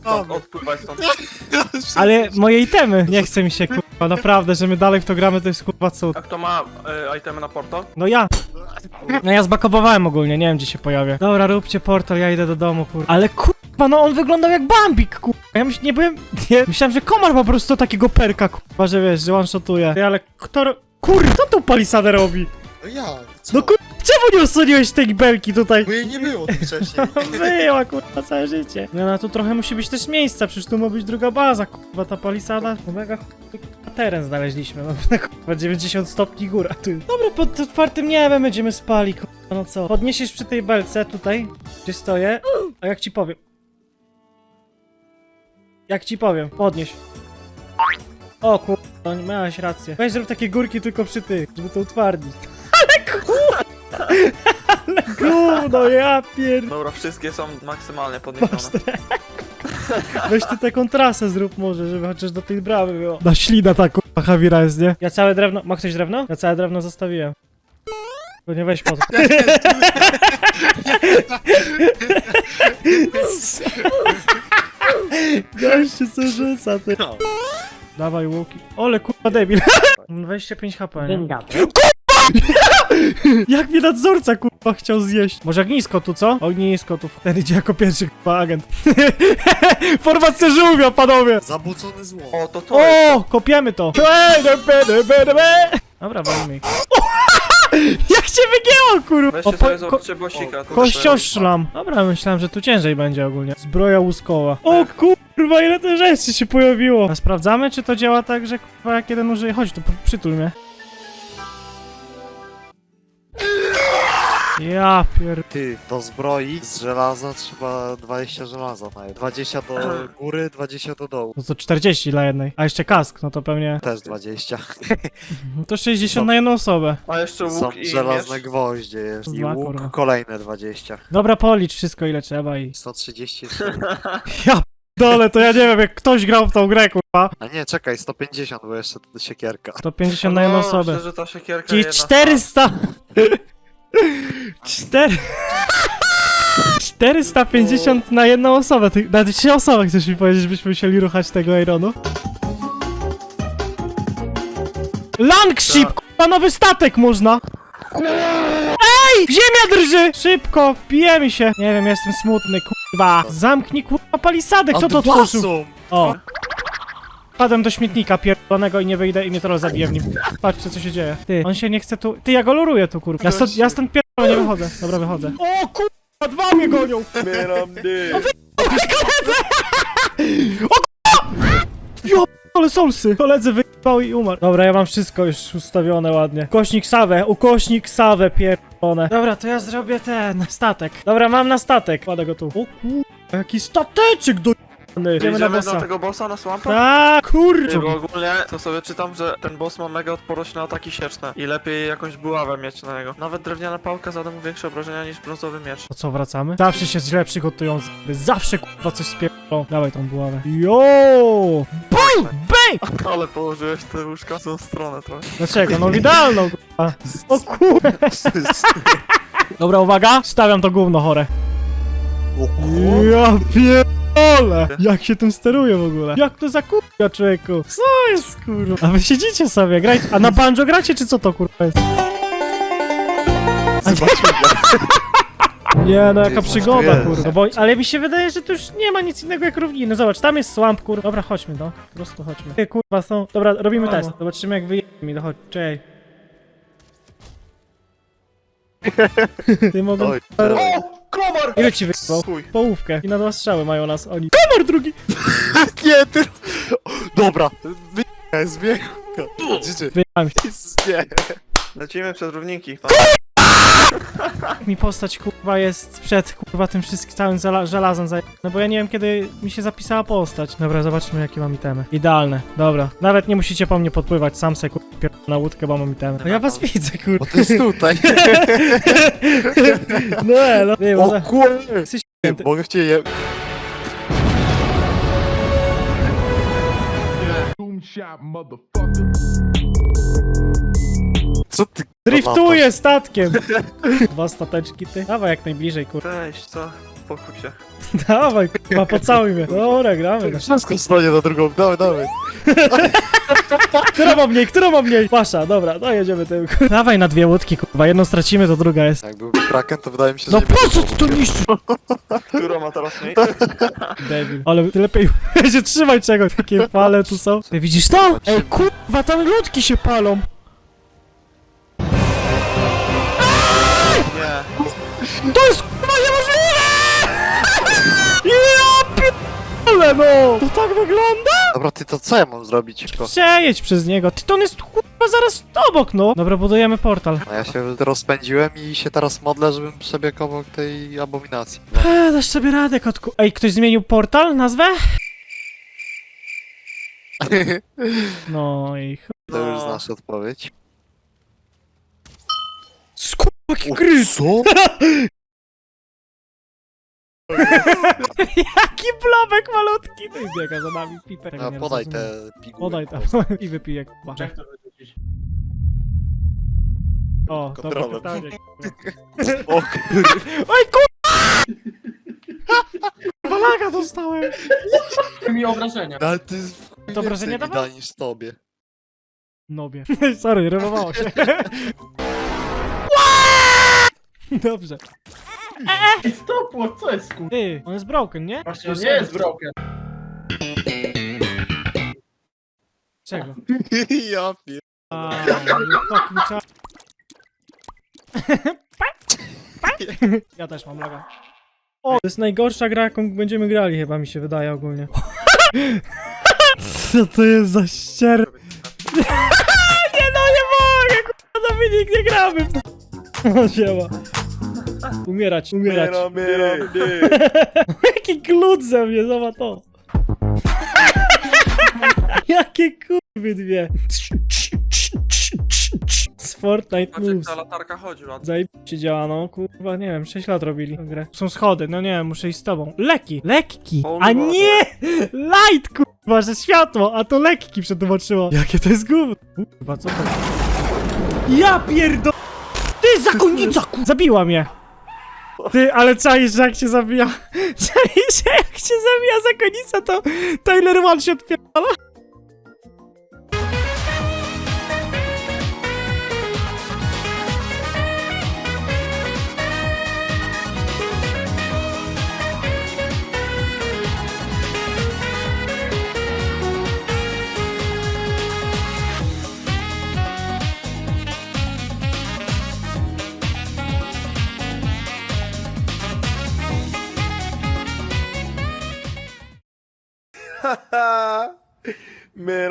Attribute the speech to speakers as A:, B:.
A: Stąd, odpływaj stąd.
B: Ale moje itemy, nie chce mi się kurwa, naprawdę, że my dalej w to gramy, to jest kurwa cud.
A: A kto ma e, itemy na porto?
B: No ja. No ja zbakowałem ogólnie, nie wiem gdzie się pojawię. Dobra, róbcie portal, ja idę do domu, kurwa. Ale kurwa, no on wyglądał jak Bambik, kurwa. Ja myśl, nie byłem, nie, myślałem, że komar po prostu takiego perka, kurwa, że wiesz, że one-shotuje. Ty, Ale kto, ro- kurwa, kto tą palisadę robi?
C: No ja, co?
B: No kurwa, czemu nie usuniłeś tej belki tutaj?
C: Bo jej nie było tu wcześniej.
B: Była, kurwa, całe życie. No, no tu trochę musi być też miejsca, przecież tu ma być druga baza, kurwa, ta palisada. No mega kurwa, teren znaleźliśmy, no kurwa, 90 stopni góra, ty. Dobra, pod otwartym niebem będziemy spali, kurwa, no co. Podniesiesz przy tej belce tutaj, gdzie stoję, a jak ci powiem. Jak ci powiem, podnieś. O kurwa, no, miałaś rację. Weź zrób takie górki tylko przy tych, żeby to utwardzić. Ale gówno, ja pier...
A: Dobra, wszystkie są maksymalnie podniesione.
B: Weź ty taką trasę zrób może, żeby chociaż do tej bramy było. Na ślina ta kurwa Hawira jest, nie? Ja całe drewno... Ma ktoś drewno? Ja całe drewno zostawiłem. To nie weź pod. Gościu co rzuca ty.
C: No.
B: Dawaj łuki. Ole kurwa debil. Mam 25 HP, nie?
D: Dzień dobry.
B: Jak mnie nadzorca kurwa chciał zjeść. Może ognisko tu, co? Ognisko tu. Ten idzie jako pierwszy kurwa agent. Formacja żółwia, panowie!
C: Zabudzony zło.
A: O, to to jest.
B: O, kopiemy to. Dobra, walimy ich. Jak cię wygięło, kurwa!
A: Weźcie sobie
B: ko
A: zobaczcie bosika. to
B: Kościoszlam. Dobra, myślałem, że tu ciężej będzie ogólnie. Zbroja łuskowa. O kurwa, ile tych rzeczy się pojawiło. A sprawdzamy, czy to działa tak, że kurwa jak jeden użyje. Chodź tu, przytul mnie. Ja pier...
C: Ty, do zbroi z żelaza trzeba 20 żelaza na 20 do góry, 20 do dołu.
B: No to 40 dla jednej. A jeszcze kask, no to pewnie...
C: Też 20.
B: No to 60 na jedną osobę.
A: A jeszcze
C: Są
A: łuk i
C: żelazne
A: miecz.
C: gwoździe jest. I łuk
B: kurwa.
C: kolejne 20.
B: Dobra, policz wszystko ile trzeba i...
C: 130.
B: Ja dole, to ja nie wiem, jak ktoś grał w tą grę, kurwa.
C: A nie, czekaj, 150, bo jeszcze to siekierka.
B: 150 na jedną
A: No,
B: osobę.
A: Myślę, że ta siekierka
B: Czyli
A: jedna
B: 400... 4... 450 na jedną osobę. Ty, na trzy osoby chcesz mi powiedzieć, żebyśmy musieli ruchać tego Ironu? Langship!
A: Tak.
B: Kurwa, nowy statek można! Ej! Ziemia drży! Szybko, pijemy się! Nie wiem, jestem smutny, kurwa. Zamknij kurwa palisadę, kto to otworzył? O! Wpadłem do śmietnika pierdolonego i nie wyjdę i mnie troll zabije w nim. Patrzcie co się dzieje. Ty, on się nie chce tu... Ty, ja go luruję tu kurwa. Ja stąd, ja stąd pierdolę nie wychodzę. Dobra, wychodzę. O kurwa, dwa mnie gonią!
A: Zbieram dy.
B: Jo, ale solsy! Koledzy wyjebał i umarł. Dobra, ja mam wszystko już ustawione ładnie. Ukośnik Sawę, ukośnik Sawę pierdolone. Dobra, to ja zrobię ten statek. Dobra, mam na statek. Kładę go tu. O kurwa, jaki stateczek do... Idziemy na
A: Idziemy
B: bossa.
A: do tego bossa na swampa?
B: Tak,
A: Nie,
B: kurczę.
A: bo ogólnie to sobie czytam, że ten boss ma mega odporność na ataki sieczne i lepiej jakąś buławę mieć na niego. Nawet drewniana pałka zada mu większe obrażenia niż brązowy miecz.
B: To co, wracamy? Zawsze się źle przygotują, z- zawsze kurwa coś spierdolą. Dawaj tą buławę. Jo! Bang! Bang!
A: Ale położyłeś te łóżka w tą stronę trochę.
B: Dlaczego? No idealną kurwa. O kurwa. Dobra, uwaga. Stawiam to gówno chore.
C: O
B: Ja pierdolę! Jak się tym steruje w ogóle? Jak to zakupia, człowieku? Co jest, kurwa? A wy siedzicie sobie, grajcie. A na banjo gracie, czy co to, kurwa jest? Nie, no jaka przygoda,
C: jest.
B: kurwa. Bo, ale mi się wydaje, że tu już nie ma nic innego jak równiny. Zobacz, tam jest swamp, kurwa. Dobra, chodźmy, no. Po prostu chodźmy. Ty, kurwa, są... Dobra, robimy test. Zobaczymy, jak wyje mi. No chodź, czekaj. Ty mogą...
C: Oj, teraz.
A: Komar!
B: Ile ci?
A: Chuj.
B: Połówkę. I na dwa strzały mają nas oni. Komar drugi!
C: Nie, ty... Dobra, wy...
B: Wyjebałem się.
C: Nie.
A: Lecimy przez równiki.
B: Jak mi postać kurwa jest przed kurwa tym wszystkim całym zala- żelazem za... No bo ja nie wiem kiedy mi się zapisała postać. Dobra, zobaczmy jakie mam itemy. Idealne, dobra. Nawet nie musicie po mnie podpływać, sam se kurwa pier... na łódkę, bo mam itemy. No ja was widzę kurwa.
C: Bo to jest tutaj.
B: No elo. Nie,
C: O
B: może...
C: kurde.
B: Jesteś
C: Mogę cię je...
E: Boom shop, motherfucker.
C: Co ty...
B: Driftuję statkiem! Dwa stateczki ty. Dawaj jak najbliżej kurwa.
A: Cześć, co? uspokój się.
B: Dawaj, kurwa, pocałuj mnie. Dobra, gramy.
C: Wszystko stanie na drugą, dawaj, dawaj.
B: Która ma mniej, która ma mniej? Pasza, dobra, no jedziemy tym. Dawaj na dwie łódki, kurwa, jedną stracimy, to druga jest.
C: Jak byłby Kraken, to wydaje mi się, że
B: No
C: nie
B: po co ty to niszczysz?
A: Która ma teraz mniej?
B: Debil. Ale ty lepiej się trzymaj czego, takie fale tu są. Ty widzisz to? Ej, kurwa, tam ludki się palą. To jest kurwa niemożliwe! Ja pierdolę, no! To tak wygląda?
C: Dobra, ty to co ja mam zrobić? Cicho.
B: Przejedź przez niego. Ty, to on jest kurwa zaraz obok, no. Dobra, budujemy portal.
C: No ja się rozpędziłem i się teraz modlę, żebym przebiegł obok tej abominacji.
B: Eee, dasz sobie radę, kotku. Ej, ktoś zmienił portal, nazwę? No i... ch-
C: To już
A: No.
C: znasz odpowiedź.
B: Jaki gry!
C: Co?
B: Jaki blobek malutki! No i biega za nami, piper.
C: A, podaj te piguły.
B: Podaj tam i wypij.
E: Jak?
B: O, dobre
C: Kontrolę.
B: pytanie.
C: O kur...
B: Oj, kurwa! Kurwa, laga dostałem!
E: mi obrażenia.
C: Ale ty
B: To obrażenie
C: więcej mi
B: dawał?
C: da niż tobie.
B: Nobie. Sorry, rymowało się. Dobrze.
E: Ej, stopło, co jest kur...
B: Ty, on jest broken, nie?
E: Właśnie, on nie jest broken.
B: Czego?
C: ja pier...
B: A, you fucking cha- Ja też mam laga. O, to jest najgorsza gra, jaką będziemy grali, chyba mi się wydaje ogólnie. Co to jest za ścier... Nie no, nie mogę, kurwa, Dominik, nie gramy. O, siema. Umierać, umierać. Jaki glut ze mnie, zobacz to. Jakie kurwy dwie. Z Fortnite
A: Patrz jak
B: Moves.
A: ta latarka chodzi ładnie.
B: Zajebiście działa, no kurwa, nie wiem, 6 lat robili tę grę. Są schody, no nie wiem, muszę iść z tobą. Leki, lekki,
A: O,
B: a
A: no.
B: nie! Light, kurwa, że światło, a to lekki przetłumaczyło. Jakie to jest gówno. Kurwa, co to? Ja pierdo... Ty zakonnica, kurwa! Zabiła mnie. Ty, ale czaisz, że jak się zabija... Czaisz, że jak się zabija zakonnica, to Tyler One się odpierdala?
D: Man,